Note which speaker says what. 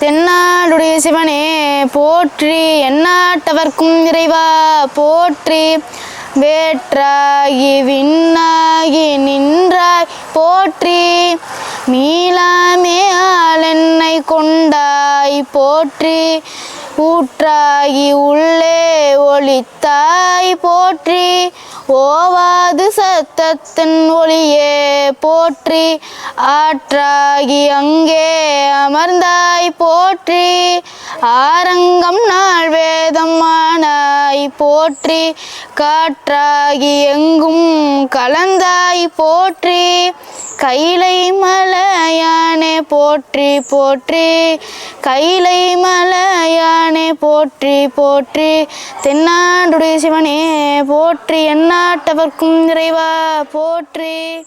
Speaker 1: தென்னாடுடைய சிவனே போற்றி என்னாட்டவர்க்கும் இறைவா போற்றி. வேற்றாகி விண்ணாகி நின்றாய் போற்றி. மீளாமே ஆளென்னை கொண்டாய் போற்றி. ஊற்றாகி உள்ளே ஒளித்தாய் போற்றி. ஓவாது சத்தத்தின் ஒளியே. போற்றி ஆற்றாகி அங்கே அமர்ந்தாய். போற்றி ஆரங்கம் நாள் வேதமானாய் போற்றி காற்றாகி எங்கும் கலந்தாய். போற்றி கைலை மலையானே. போற்றி போற்றி கைலை மலையானே. போற்றி போற்றி. தென்னாடுடைய சிவனே போற்றி. எந்நாட்டவர்க்கும் நிறைவா போற்றி.